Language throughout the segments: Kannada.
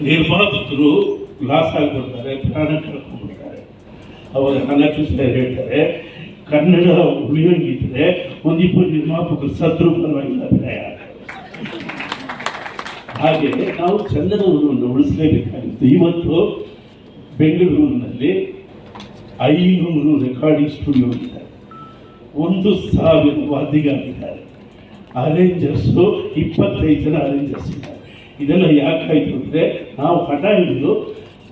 ನಿರ್ಮಾಪಕರು ಲಾಸ್ ಆಗಿಬಿಡ್ತಾರೆ ಪ್ರಾಣ ಕಳ್ಕೊಂಡ್ಬಿಡ್ತಾರೆ. ಅವಾಗ ಅನಕ್ಷ ಹೇಳ್ತಾರೆ, ಕನ್ನಡ ಉಳಿಯೋಂಗಿದ್ರೆ ಒಂದಿಬ್ಬರು ನಿರ್ಮಾಪಕರು ಸತ್ರು ಪರವಾಗಿಲ್ಲ ಅಭಿನಯ. ಹಾಗೆ ನಾವು ಚಂದನವನ್ನು ಉಳಿಸಲೇಬೇಕಾಗಿತ್ತು. ಇವತ್ತು ಬೆಂಗಳೂರಿನಲ್ಲಿ ಐನೂರು ರೆಕಾರ್ಡಿಂಗ್ ಸ್ಟುಡಿಯೋ ಇದೆ. ಒಂದು ಸಾವಿರ ವಾದಿಗಾಗಿದ್ದಾರೆ ಅರೇಂಜರ್ಸು ಇಪ್ಪತ್ತೈದು ಜನ ಅರೇಂಜರ್ಸ್ ಇದ್ದಾರೆ. ಇದೆಲ್ಲ ಯಾಕಾಯಿತು ಅಂದರೆ ನಾವು ಹಠ ಹಿಡಿದು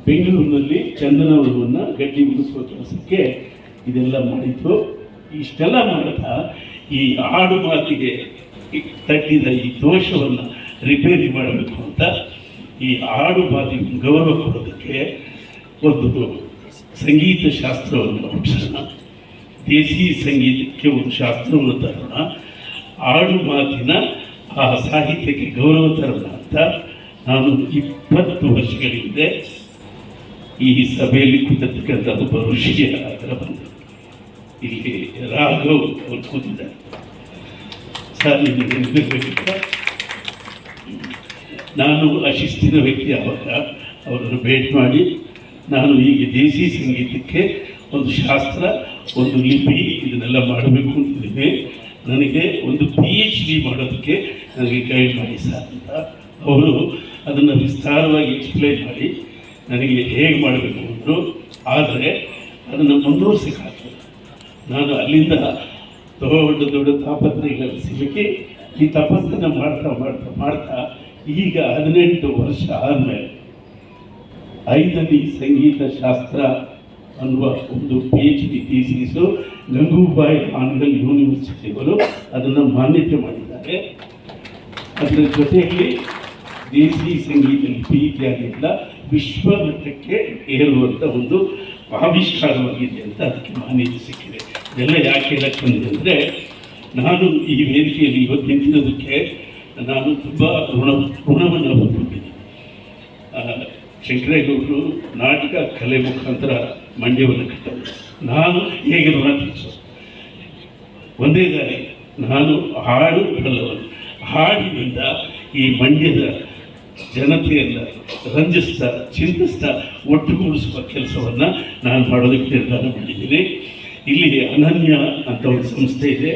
ಬೆಂಗಳೂರಿನಲ್ಲಿ ಚಂದನವರವನ್ನು ಗಟ್ಟಿ ಮುಗಿಸುವ ಕೆಲಸಕ್ಕೆ ಇದೆಲ್ಲ ಮಾಡಿದ್ರು. ಇಷ್ಟೆಲ್ಲ ಮಾಡ್ತಾ ಈ ಆಡು ಮಾತಿಗೆ ತಟ್ಟಿದ ಈ ದೋಷವನ್ನು ರಿಪೇರಿ ಮಾಡಬೇಕು ಅಂತ ಈ ಆಡು ಮಾತಿಗೆ ಗೌರವ ಕೊಡೋದಕ್ಕೆ ಒಂದು ಸಂಗೀತ ಶಾಸ್ತ್ರವನ್ನು ಹುಟ್ಟಿಸೋಣ ದೇಸಿ ಸಂಗೀತಕ್ಕೆ ಒಂದು ಶಾಸ್ತ್ರವನ್ನು ತರೋಣ ಆಡು ಮಾತಿನ ಆ ಸಾಹಿತ್ಯಕ್ಕೆ ಗೌರವ ತರದ ಅಂತ ನಾನು ಇಪ್ಪತ್ತು ವರ್ಷಗಳ ಹಿಂದೆ ಈ ಸಭೆಯಲ್ಲಿ ಕೂತಕ್ಕಂಥ ಒಬ್ಬ ಋಷಿಯ ಹತ್ರ ಬಂದರು ಇಲ್ಲಿ ರಾಘವ್ ಅವರು ಕೂತಿದ್ದಾರೆ. ಸರ್, ನಿಮಗೆ ನಾನು ಅಶಿಸ್ತಿನ ವ್ಯಕ್ತಿ ಆವಾಗ ಅವರನ್ನು ಭೇಟಿ ಮಾಡಿ ನಾನು ಈಗ ದೇಸಿ ಸಂಗೀತಕ್ಕೆ ಒಂದು ಶಾಸ್ತ್ರ, ಒಂದು ಲಿಪಿ ಇದನ್ನೆಲ್ಲ ಮಾಡಬೇಕು ಅಂತಿದ್ದೀನಿ ನನಗೆ ಒಂದು ಪಿ ಎಚ್ ಡಿ ಮಾಡೋದಕ್ಕೆ ನನಗೆ ಗೈಡ್ ಮಾಡಿ ಸರ್ ಅಂತ ಅವರು ಅದನ್ನು ವಿಸ್ತಾರವಾಗಿ ಎಕ್ಸ್ಪ್ಲೈನ್ ಮಾಡಿ ನನಗೆ ಹೇಗೆ ಮಾಡಬೇಕು ಅಂದರು. ಆದರೆ ಅದನ್ನು ಮುಂದುವರ್ಸಕ್ಕಾಗ್ತದೆ ನಾನು ಅಲ್ಲಿಂದ ದೊಡ್ಡ ದೊಡ್ಡ ತಾಪತ್ರೆಗಳಲ್ಲಿ ಸಿಲುಕಿ ಈ ತಪಸ್ಸನ್ನು ಮಾಡ್ತಾ ಮಾಡ್ತಾ ಮಾಡ್ತಾ ಈಗ ಹದಿನೆಂಟು ವರ್ಷ ಆದಮೇಲೆ ಐದನೇ ಸಂಗೀತ ಶಾಸ್ತ್ರ ಅನ್ನುವ ಒಂದು P H D thesis Gangubai ಆನಂದ ಯೂನಿವರ್ಸಿಟಿಗಳು ಅದನ್ನು ಮಾನ್ಯತೆ ಮಾಡಿದ್ದಾರೆ. ಅದರ ಜೊತೆಯಲ್ಲಿ ದೇಸಿ ಸಂಗೀತ ಲಿಪಿ ಎಲ್ಲ ವಿಶ್ವಮಟ್ಟಕ್ಕೆ ಏರುವಂಥ ಒಂದು ಆವಿಷ್ಕಾರವಾಗಿದೆ ಅಂತ ಅದಕ್ಕೆ ಮಾನ್ಯತೆ ಸಿಕ್ಕಿದೆ. ಇದೆಲ್ಲ ಯಾಕೆ ಹೇಳಕ್ಕೆ ಬಂದಿದೆ ನಾನು ಈ ವೇದಿಕೆಯಲ್ಲಿ ಇವತ್ತು ನಿಂತಿರೋದಕ್ಕೆ ನಾನು ತುಂಬ ಋಣ, ಋಣವನ್ನು ಹೊಂದಿದ್ದೀನಿ. ಶಂಕರೇಗೌಡರು ನಾಟಕ ಕಲೆ ಮುಖಾಂತರ ಮಂಡ್ಯವನ್ನು ಕಟ್ಟರು. ನಾನು ಹೇಗೆ ತೀರಿಸೋದು ಒಂದೇ ದಾರಿ, ನಾನು ಹಾಡು ಬಲ್ಲವನು ಹಾಡಿನಿಂದ ಈ ಮಂಡ್ಯದ ಜನತೆಯನ್ನು ರಂಜಿಸ್ತಾ, ಚಿಂತಿಸ್ತಾ ಒಟ್ಟುಗೂಡಿಸುವ ಕೆಲಸವನ್ನು ನಾನು ಮಾಡೋದಕ್ಕೆ ನಿರ್ಧಾರ ಮಾಡಿದ್ದೀನಿ. ಇಲ್ಲಿ ಅನನ್ಯ ಅಂತ ಒಂದು ಸಂಸ್ಥೆ ಇದೆ.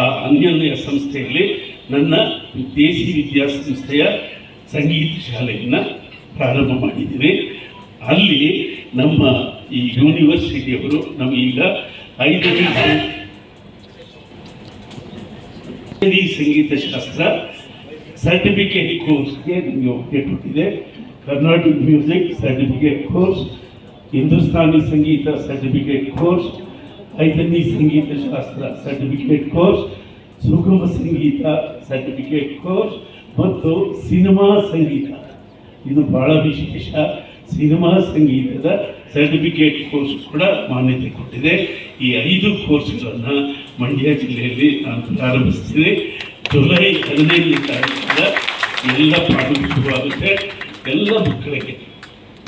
ಆ ಅನನ್ಯ ಸಂಸ್ಥೆಯಲ್ಲಿ ನನ್ನ ದೇಸಿ ವಿದ್ಯಾಸಂಸ್ಥೆಯ ಸಂಗೀತ ಶಾಲೆಯನ್ನು ಪ್ರಾರಂಭ ಮಾಡಿದ್ದೇವೆ. ಅಲ್ಲಿ ನಮ್ಮ ಈ ಯೂನಿವರ್ಸಿಟಿಯವರು ನಮಗೀಗ ಐದನೇ ಸಂಗೀತ ಶಾಸ್ತ್ರ ಸರ್ಟಿಫಿಕೇಟ್ ಕೋರ್ಸ್ಗೆ ನಿಮಗೆ ಒಪ್ಪಿಗೆ ಕೊಟ್ಟಿದೆ. Karnataka music certificate course Hindustani ಸಂಗೀತ ಸರ್ಟಿಫಿಕೇಟ್ ಕೋರ್ಸ್ ಐದನೇ ಸಂಗೀತ ಶಾಸ್ತ್ರ ಸರ್ಟಿಫಿಕೇಟ್ ಕೋರ್ಸ್ ಸುಗಮ ಸಂಗೀತ ಸರ್ಟಿಫಿಕೇಟ್ ಕೋರ್ಸ್ ಮತ್ತು ಸಿನಿಮಾ ಸಂಗೀತ. ಇದು ಬಹಳ ವಿಶೇಷ ಸಿನಿಮಾ ಸಂಗೀತದ ಸರ್ಟಿಫಿಕೇಟ್ ಕೋರ್ಸ್ ಕೂಡ ಮಾನ್ಯತೆ ಕೊಟ್ಟಿದೆ. ಈ ಐದು ಕೋರ್ಸ್ಗಳನ್ನು ಮಂಡ್ಯ ಜಿಲ್ಲೆಯಲ್ಲಿ ನಾನು ಪ್ರಾರಂಭಿಸ್ತೀನಿ. ಜುಲೈ ಹದಿನೈದನೇ ತಾರೀಕಿಂದ ಎಲ್ಲ ಪ್ರಾರಂಭಿಸುವಾಗುತ್ತೆ ಎಲ್ಲ ಮಕ್ಕಳಿಗೆ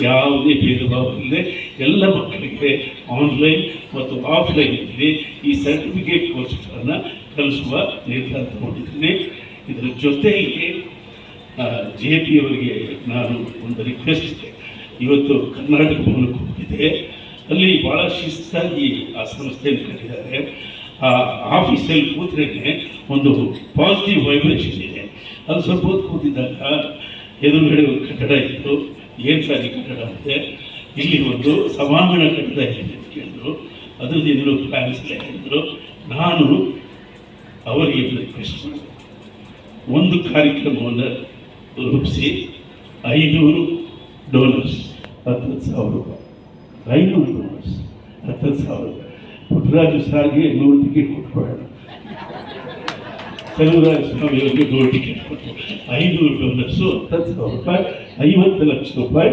ಯಾವುದೇ ಭೇದ ಭಾವ ಇಲ್ಲದೆ ಎಲ್ಲ ಮಕ್ಕಳಿಗೆ ಆನ್ಲೈನ್ ಮತ್ತು ಆಫ್ಲೈನಲ್ಲಿ ಈ ಸರ್ಟಿಫಿಕೇಟ್ ಕೋರ್ಸ್ಗಳನ್ನು ಕಲಿಸುವ ನಿರ್ಧಾರ ತಗೊಂಡಿದ್ದೀನಿ. ಇದರ ಜೊತೆಗೆ ಜೆ ಪಿ ಅವರಿಗೆ ನಾನು ಒಂದು ರಿಕ್ವೆಸ್ಟ್ ಇದೆ ಇವತ್ತು ಕರ್ನಾಟಕ ಭವನಕ್ಕೆ ಹೋಗಿದೆ ಅಲ್ಲಿ ಭಾಳ ಶಿಸ್ತಾಗಿ ಆ ಸಂಸ್ಥೆಯನ್ನು ಕಟ್ಟಿದ್ದಾರೆ. ಆ ಆಫೀಸಲ್ಲಿ ಕೂತ್ರೆ ಒಂದು ಪಾಸಿಟಿವ್ ವೈಬ್ರೇಷನ್ ಇದೆ. ಅದು ಸ್ವಲ್ಪ ಹೊತ್ತು ಕೂತಿದ್ದಾಗ ಎದುರುಗಡೆ ಒಂದು ಕಟ್ಟಡ ಇತ್ತು. ಏನು ಸಾರಿ ಕಟ್ಟಡ ಅಂತೆ? ಇಲ್ಲಿ ಒಂದು ಸಭಾಂಗಣ ಕಟ್ಟಡ ಇದೆ ಅಂತ ಕೇಳಿದ್ರು. ಅದ್ರದ್ದು ಇನ್ನೂ ಪ್ಲಾನ್ಸ್ ಇಲ್ಲ ಹೇಳಿದ್ರು ನಾನು ಅವರಿಗೆ ರಿಕ್ವೆಸ್ಟ್ ಒಂದು ಕಾರ್ಯಕ್ರಮವನ್ನು ರೂಪಿಸಿ ಐನೂರು ಡೋನರ್ಸ್ ಹತ್ತು ಸಾವಿರ ರೂಪಾಯಿ. ಐನೂರು ಡೋನರ್ಸ್ ಹತ್ತು ಸಾವಿರ ರೂಪಾಯಿ. ಪುಟ್ಟರಾಜು ಸಾರ್ಗೆ ನೂರು ಟಿಕೆಟ್ ಕೊಟ್ಕೊಳ್ಳೋಣ ಚೆಲುವರಾಜ ಸ್ವಾಮಿ ಅವರಿಗೆ ನೂರು ಟಿಕೆಟ್ ಕೊಟ್ಟು ಐನೂರು ಡೋನರ್ಸು ಹತ್ತು ಸಾವಿರ ರೂಪಾಯಿ, ಐವತ್ತು ಲಕ್ಷ ರೂಪಾಯಿ.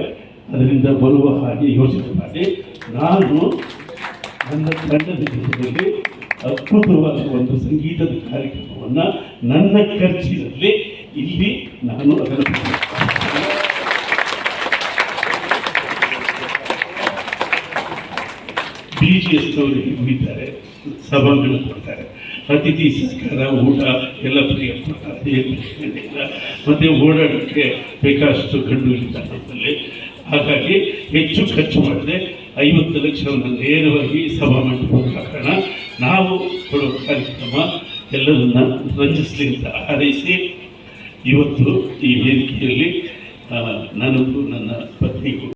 ಅದರಿಂದ ಬರುವ ಹಾಗೆ ಯೋಚನೆ ಮಾಡಿ. ನಾನು ನನ್ನ ತಂಡದ ಜೊತೆಯಲ್ಲಿ ಅದ್ಭುತವಾದ ಒಂದು ಸಂಗೀತದ ಕಾರ್ಯಕ್ರಮವನ್ನು ನನ್ನ ಖರ್ಚಿನಲ್ಲಿ ಇಲ್ಲಿ ನಾನು ಅದನ್ನು ಬಿ ಜಿ ಎಸ್ ಅವರಿಗೆ ಹೋಗಿದ್ದಾರೆ ಸಭಾಂಗಣ ಕೊಡ್ತಾರೆ. ಅತಿಥಿ ಸತ್ಕಾರ ಊಟ ಎಲ್ಲ ಫ್ರೀ ಅದೇನು ಮತ್ತು ಓಡಾಡೋಕ್ಕೆ ಬೇಕಾದಷ್ಟು ಗಂಡು ನಮ್ಮಲ್ಲಿ. ಹಾಗಾಗಿ ಹೆಚ್ಚು ಖರ್ಚು ಮಾಡದೆ ಐವತ್ತು ಲಕ್ಷವನ್ನು ನೇರವಾಗಿ ಸಭಾ ಮಂಟಪಕ್ಕೆ ಹಾಕೋಣ. ನಾವು ಕೊಡುವ ಕಾರ್ಯಕ್ರಮ ಎಲ್ಲರನ್ನ ರಂಜಿಸಲಿ ಅಂತ ಹಾರೈಸಿ ಇವತ್ತು ಈ ವೇದಿಕೆಯಲ್ಲಿ ನನಗೂ ನನ್ನ ಪತ್ನಿಗೂ.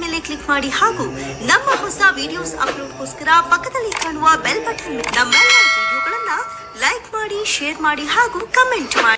ಮೇಲೆ ಕ್ಲಿಕ್ ಮಾಡಿ ಹಾಗೂ ನಮ್ಮ ಹೊಸ ವಿಡಿಯೋಸ್ ಅಪ್ಲೋಡ್ಗೋಸ್ಕರ ಪಕ್ಕದಲ್ಲಿ ಕಾಣುವ ಬೆಲ್ ಬಟನ್ ನಮ್ಮೆಲ್ಲ ವಿಡಿಯೋಗಳನ್ನ ಲೈಕ್ ಮಾಡಿ ಶೇರ್ ಮಾಡಿ ಹಾಗೂ ಕಮೆಂಟ್ ಮಾಡಿ.